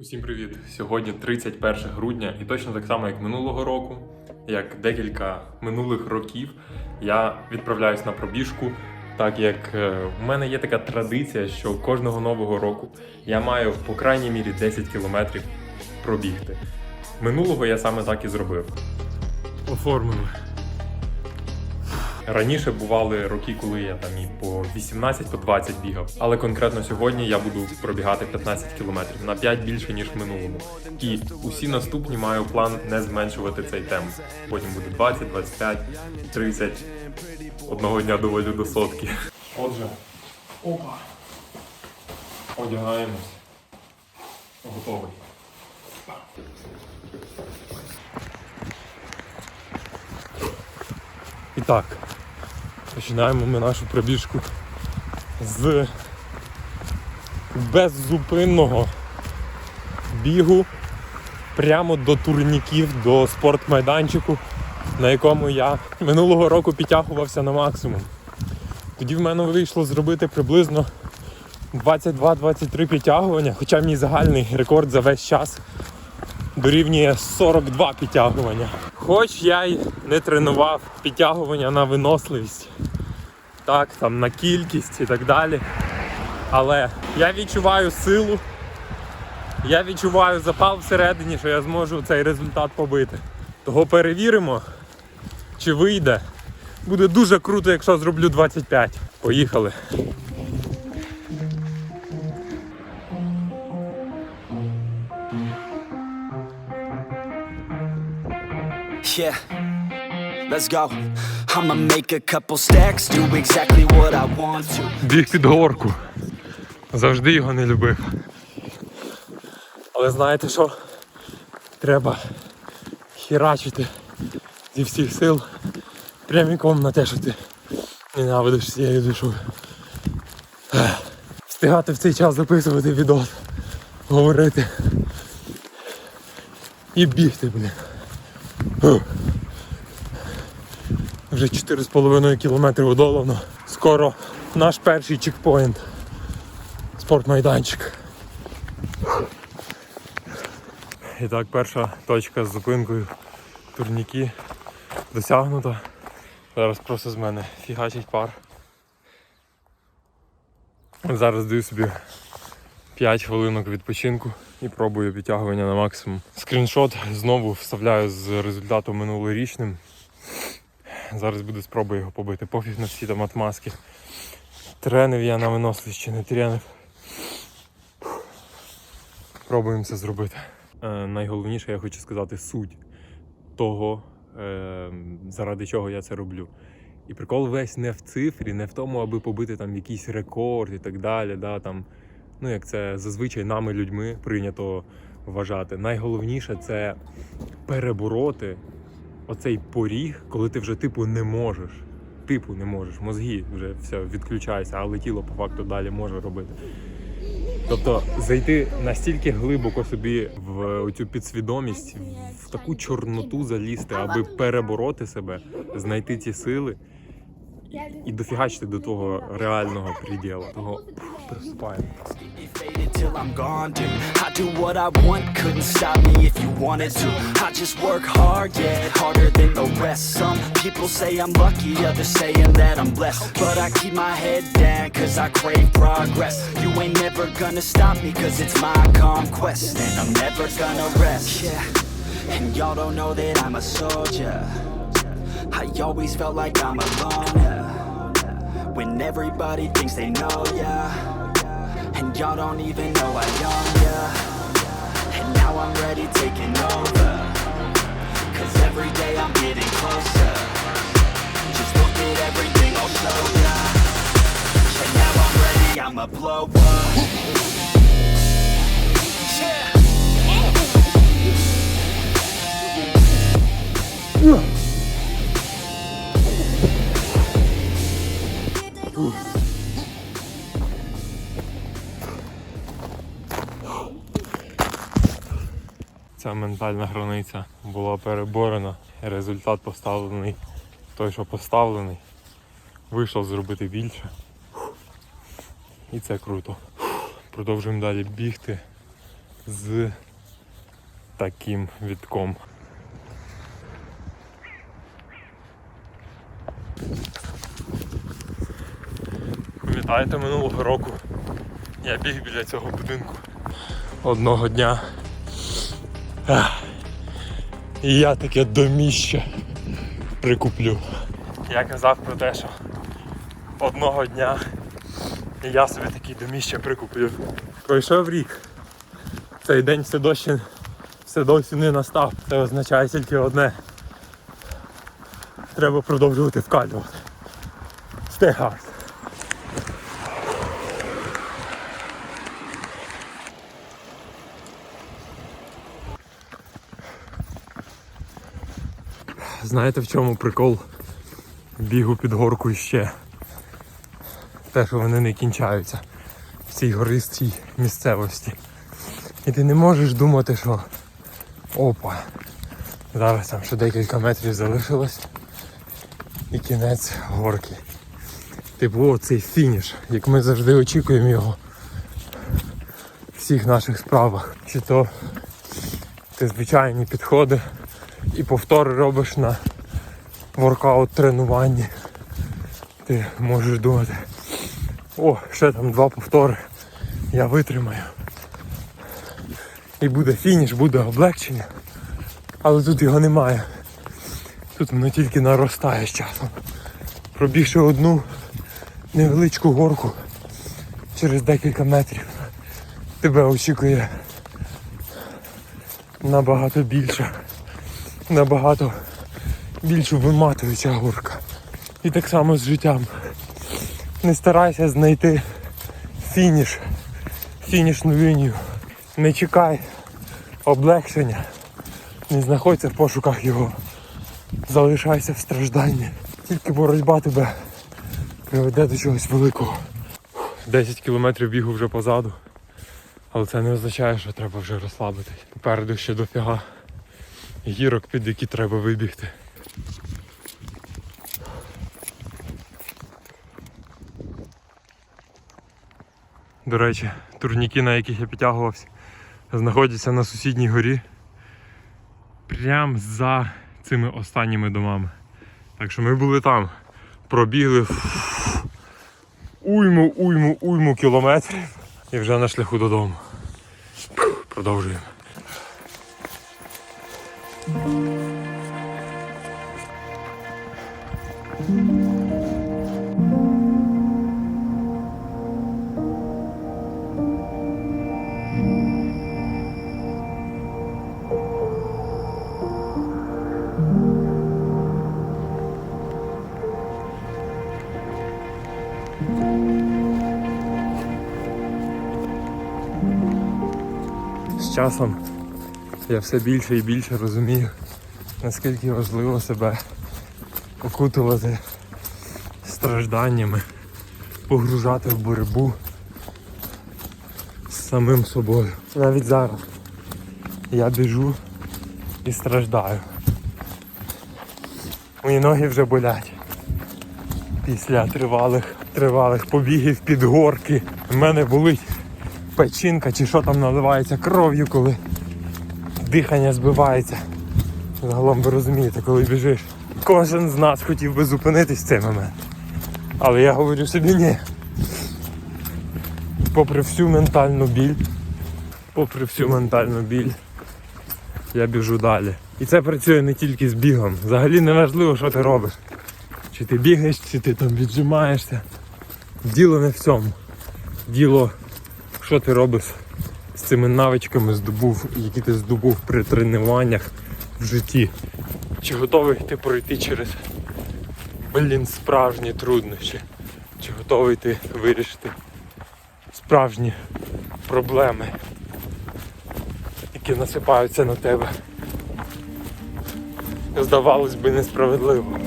Усім привіт! Сьогодні 31 грудня, і точно так само, як минулого року, як декілька минулих років, я відправляюсь на пробіжку. Так як е, в мене є така традиція, що кожного нового року я маю по крайній мірі 10 кілометрів пробігти. Минулого я саме так і зробив. Оформили. Раніше бували роки, коли я там і по 18, по 20 бігав. Але конкретно сьогодні я буду пробігати 15 кілометрів на 5 більше ніж в минулому. І усі наступні маю план не зменшувати цей темп. Потім буде 20, 25, 30. Одного дня доволі до сотки. Отже, опа. Одягаємось. Готовий. І так, починаємо ми нашу пробіжку з беззупинного бігу прямо до турніків, до спортмайданчику, на якому я минулого року підтягувався на максимум. Тоді в мене вийшло зробити приблизно 22-23 підтягування, хоча мій загальний рекорд за весь час дорівнює 42 підтягування. Хоч я й не тренував підтягування на виносливість, так, там на кількість і так далі. Але я відчуваю силу, я відчуваю запал всередині, що я зможу цей результат побити. Того перевіримо, чи вийде. Буде дуже круто, якщо зроблю 25. Поїхали. Yeah, let's go. I'ma make a couple stacks, do exactly what I want to. Біг під горку. Завжди його не любив. Але знаєте що? Треба херачити зі всіх сил прямиком на те, що ти ненавидиш цією душою. Встигати в цей час записувати відос, говорити і бігти, блін. Вже 4,5 кілометри удолано. Скоро наш перший чекпоінт. Спортмайданчик. І так, перша точка з зупинкою турніки досягнута. Зараз просто з мене фігачить пар. Зараз даю собі 5 хвилинок відпочинку і пробую підтягування на максимум. Скріншот знову вставляю з результатом минулорічним. Зараз буду спробую його побити. Пофіг на всі там отмазки. Тренив я на виносливість чи не тренив. Пробуємо це зробити. Е, найголовніше я хочу сказати суть того, е, заради чого я це роблю. І прикол весь не в цифрі, не в тому, аби побити там якийсь рекорд і так далі. Да, там, ну як це зазвичай нами людьми прийнято вважати. Найголовніше це перебороти оцей поріг, коли ти вже типу не можеш. Типу не можеш. Мозги вже все відключаються, але тіло по факту далі може робити. Тобто зайти настільки глибоко собі в цю підсвідомість, в таку чорноту залізти, аби перебороти себе, знайти ці сили і, і дофігачити до того реального приділу. Того пф, приступаємо. Be faded till I'm gone, dude. I do what I want, couldn't stop me if you wanted to. I just work hard, yeah, harder than the rest. Some people say I'm lucky, others saying that I'm blessed. But I keep my head down, cause I crave progress. You ain't never gonna stop me, cause it's my conquest. And I'm never gonna rest, yeah. And y'all don't know that I'm a soldier. I always felt like I'm alone, yeah. When everybody thinks they know, yeah. And y'all don't even know I own ya And now I'm ready taking over. Cause every day I'm getting closer. Just look at everything I'll show ya And now I'm ready, I'ma blow up. Yeah Ця ментальна границя була переборена. Результат поставлений той, що поставлений. Вийшов зробити більше. І це круто. Продовжуємо далі бігти. з таким вітком. Пам'ятаєте, минулого року я біг біля цього будинку одного дня. І я таке доміще прикуплю. Я казав про те, що одного дня я собі такі доміще прикуплю. Пройшов рік. Цей день все досі, все досі не настав. Це означає тільки одне. Треба продовжувати вкалювати. Stay hard. Знаєте в чому прикол бігу під горку ще? Те, що вони не кінчаються в цій гористій місцевості. І ти не можеш думати, що опа, зараз там ще декілька метрів залишилось і кінець горки. Типу оцей фініш, як ми завжди очікуємо його в всіх наших справах. Чи то ти звичайні підходи і повтори робиш на воркаут тренуванні. Ти можеш думати, о, ще там два повтори, я витримаю. І буде фініш, буде облегчення. Але тут його немає. Тут воно тільки наростає з часом. Пробігши одну невеличку горку через декілька метрів, тебе очікує набагато більше, набагато більш виматуюча горка. І так само з життям. Не старайся знайти фініш, фінішну лінію. Не чекай облегшення, не знаходься в пошуках його. Залишайся в стражданні. Тільки боротьба тебе приведе до чогось великого. 10 кілометрів бігу вже позаду. Але це не означає, що треба вже розслабитись. Попереду ще дофіга гірок, під які треба вибігти. До речі, турніки, на яких я підтягувався, знаходяться на сусідній горі. Прям за цими останніми домами. Так що ми були там, пробігли уйму, уйму, уйму кілометрів і вже на шляху додому. Продовжуємо. З часом я все більше і більше розумію, наскільки важливо себе окутувати стражданнями, погружати в боротьбу з самим собою. Навіть зараз я біжу і страждаю. Мої ноги вже болять після тривалих, тривалих побігів під горки. У мене болить печінка чи що там наливається кров'ю, коли дихання збивається. Загалом ви розумієте, коли біжиш. Кожен з нас хотів би зупинитись в цей момент. Але я говорю собі ні. Попри всю ментальну біль, попри всю ментальну біль, я біжу далі. І це працює не тільки з бігом. Взагалі не важливо, що ти робиш. Чи ти бігаєш, чи ти там віджимаєшся. Діло не в цьому. Діло що ти робиш з цими навичками, здобув, які ти здобув при тренуваннях в житті. Чи готовий ти пройти через блін, справжні труднощі? Чи готовий ти вирішити справжні проблеми, які насипаються на тебе? Здавалось би, несправедливо.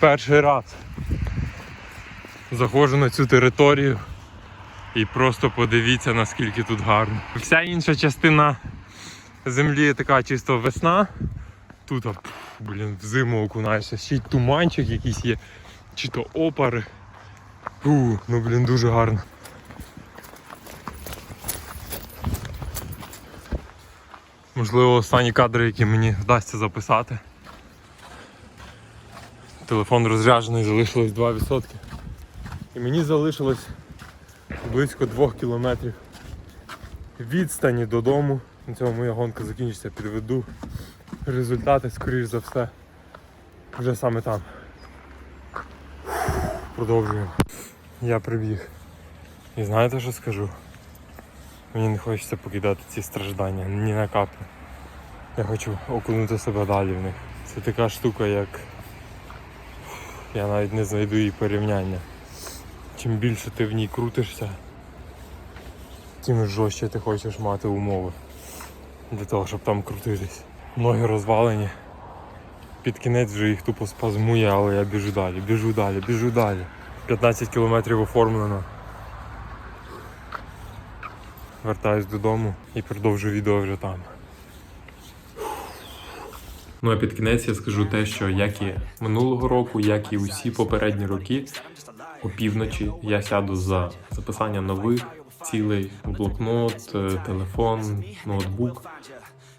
Перший раз заходжу на цю територію і просто подивіться, наскільки тут гарно. Вся інша частина землі така чисто весна. Тут, блін, в зиму окунаєшся, ще й туманчик якийсь є, чи то опари. Фу, ну блін, дуже гарно. Можливо, останні кадри, які мені вдасться записати. Телефон розряджений, залишилось 2%. І мені залишилось близько 2 кілометрів відстані додому. На цьому моя гонка закінчиться, підведу. Результати, скоріш за все, вже саме там. Продовжуємо. Я прибіг. І знаєте, що скажу? Мені не хочеться покидати ці страждання ні на каплю. Я хочу окунути себе далі в них. Це така штука, як я навіть не знайду її порівняння. Чим більше ти в ній крутишся, тим жорстче ти хочеш мати умови для того, щоб там крутитись. Ноги розвалені. Під кінець вже їх тупо спазмує, але я біжу далі, біжу далі, біжу далі. 15 кілометрів оформлено. Вертаюсь додому і продовжу відео вже там. Ну а під кінець я скажу те, що як і минулого року, як і усі попередні роки, опівночі я сяду за записання нових цілей блокнот, е, телефон, ноутбук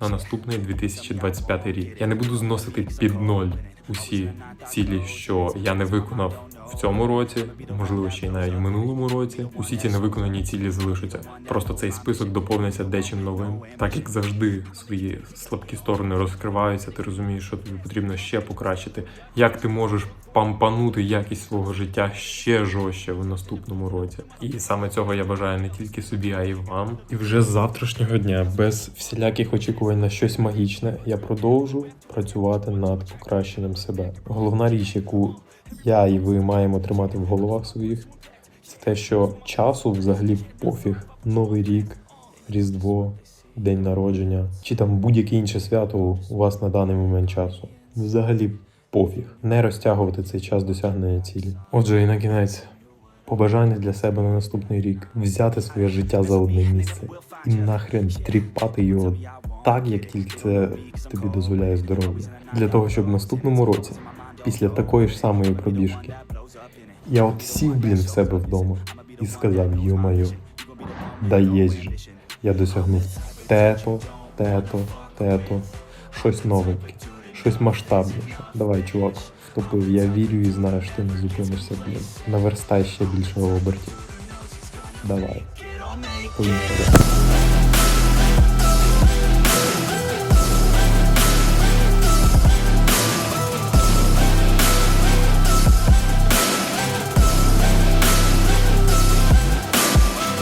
на наступний 2025 рік. Я не буду зносити під ноль усі цілі, що я не виконав в цьому році, можливо, ще й навіть в минулому році. Усі ці невиконані цілі залишаться. Просто цей список доповниться дечим новим. Так як завжди свої слабкі сторони розкриваються, ти розумієш, що тобі потрібно ще покращити. Як ти можеш пампанути якість свого життя ще жорстче в наступному році? І саме цього я бажаю не тільки собі, а й вам. І вже з завтрашнього дня, без всіляких очікувань на щось магічне, я продовжу працювати над покращенням себе. Головна річ, яку я і ви маємо тримати в головах своїх, це те, що часу взагалі пофіг. Новий рік, Різдво, день народження, чи там будь-яке інше свято у вас на даний момент часу. Взагалі пофіг. Не розтягувати цей час досягнення цілі. Отже, і на кінець. Побажання для себе на наступний рік взяти своє життя за одне місце і нахрен тріпати його так, як тільки це тобі дозволяє здоров'я. Для того, щоб в наступному році, після такої ж самої пробіжки, я от сів, блін, в себе вдома і сказав: йо-майо, да єсть же, я досягнув тето, тето, тето, щось новеньке, щось масштабніше. Давай, чувак, втопив, я вірю і знаю, що ти не зупинишся, блін. Наверстай ще більше обертів. Давай. Поїхали.